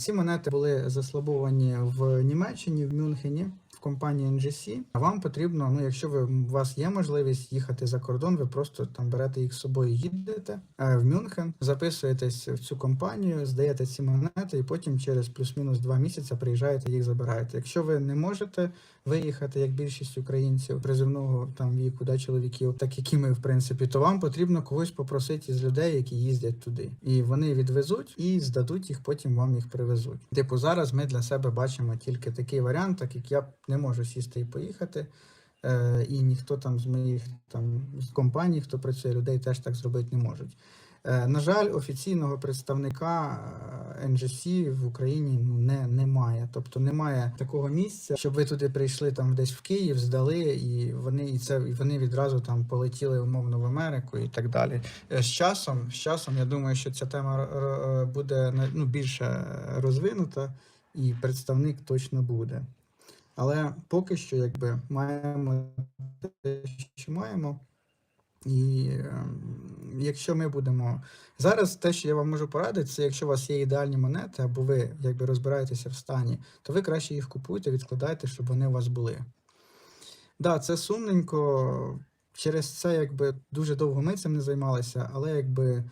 Ці монети були заслабовані в Німеччині, в Мюнхені, компанії NGC. А вам потрібно, ну якщо ви у вас є можливість їхати за кордон, ви просто там берете їх з собою, їдете е, в Мюнхен, записуєтесь в цю компанію, здаєте ці монети, і потім через плюс-мінус два місяці приїжджаєте, їх забираєте. Якщо ви не можете виїхати, як більшість українців призивного там віку, да, чоловіків, так як і ми, в принципі, то вам потрібно когось попросити із людей, які їздять туди, і вони відвезуть і здадуть їх, потім вам їх привезуть. Типу, зараз ми для себе бачимо тільки такий варіант, так як я не можу сісти і поїхати. Е, і ніхто там з моїх там з компаній, хто працює, людей теж так зробити не можуть. Е, на жаль, офіційного представника е, NGC в Україні ну, не, немає. Тобто немає такого місця, щоб ви туди прийшли там десь в Київ, здали, і вони і це і вони відразу там полетіли умовно в Америку і так далі. Е, З часом, з часом, я думаю, що ця тема р- буде ну, більше розвинута, і представник точно буде. Але поки що, якби маємо те, що маємо. І ем, якщо ми будемо зараз, те, що я вам можу порадити, це якщо у вас є ідеальні монети, або ви якби розбираєтеся в стані, то ви краще їх купуйте, відкладайте, щоб вони у вас були. Да, це сумненько. Через це якби дуже довго ми цим не займалися, але якби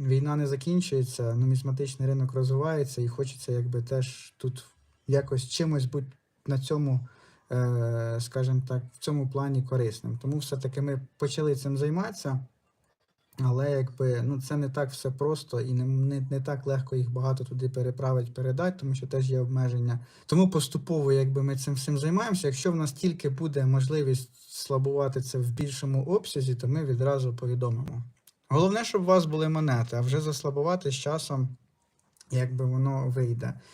війна не закінчується, нумізматичний ринок розвивається, і хочеться якби теж тут якось чимось бути на цьому, е, скажімо так, в цьому плані корисним. Тому все-таки ми почали цим займатися. Але якби ну це не так все просто і не, не, не так легко їх багато туди переправити, передати, тому що теж є обмеження. Тому поступово, якби ми цим всім займаємося. Якщо в нас тільки буде можливість слабувати це в більшому обсязі, то ми відразу повідомимо. Головне, щоб у вас були монети, а вже заслабувати з часом, якби воно вийде.